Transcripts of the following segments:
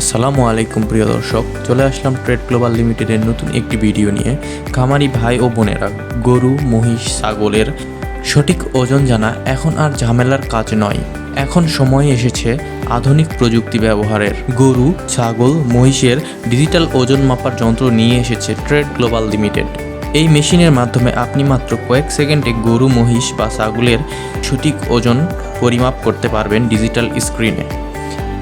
আসসালামু আলাইকুম প্রিয় দর্শক, চলে আসলাম ট্রেড গ্লোবাল লিমিটেডের নতুন একটি ভিডিও নিয়ে। খামারি ভাই ও বোনেরা, গরু, মহিষ, ছাগলের সঠিক ওজন জানা এখন আর ঝামেলার কাজ নয়। এখন সময় এসেছে আধুনিক প্রযুক্তি ব্যবহারের। গরু, ছাগল, মহিষের ডিজিটাল ওজন মাপার যন্ত্র নিয়ে এসেছে ট্রেড গ্লোবাল লিমিটেড এই মেশিনের মাধ্যমে আপনি মাত্র কয়েক সেকেন্ডে গরু, মহিষ বা ছাগলের সঠিক ওজন পরিমাপ করতে পারবেন ডিজিটাল স্ক্রিনে।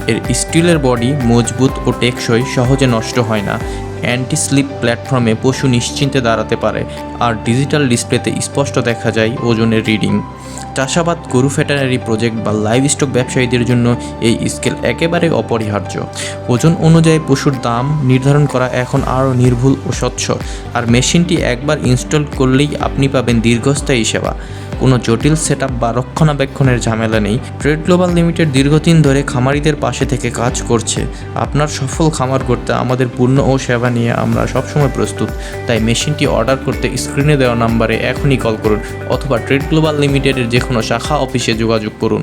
এর স্টিলের বডি মজবুত ও টেকসই, সহজে নষ্ট হয় না। অ্যান্টি স্লিপ প্ল্যাটফর্মে পশু নিশ্চিন্তে দাঁড়াতে পারে আর ডিজিটাল ডিসপ্লেতে স্পষ্ট দেখা যায় ওজনের রিডিং। চাষাবাদ, গরু ভেটেনারি প্রজেক্ট বা লাইভ স্টক ব্যবসায়ীদের জন্য এই স্কেল একেবারে অপরিহার্য। ওজন অনুযায়ী পশুর দাম নির্ধারণ করা এখন আরও নির্ভুল ও স্বচ্ছ। আর মেশিনটি একবার ইনস্টল করলেই আপনি পাবেন দীর্ঘস্থায়ী সেবা। কোনো জটিল সেট আপ বা রক্ষণাবেক্ষণের ঝামেলা নেই। ট্রেড গ্লোবাল লিমিটেড দীর্ঘদিন ধরে খামারিদের পাশে থেকে কাজ করছে। আপনার সফল খামার করতে আমাদের পূর্ণ ও সেবা নিয়ে আমরা সবসময় প্রস্তুত। তাই মেশিনটি অর্ডার করতে স্ক্রিনে দেওয়া নাম্বারে এখনই কল করুন অথবা ট্রেড গ্লোবাল লিমিটেডের যে কোনো শাখা অফিসে যোগাযোগ করুন।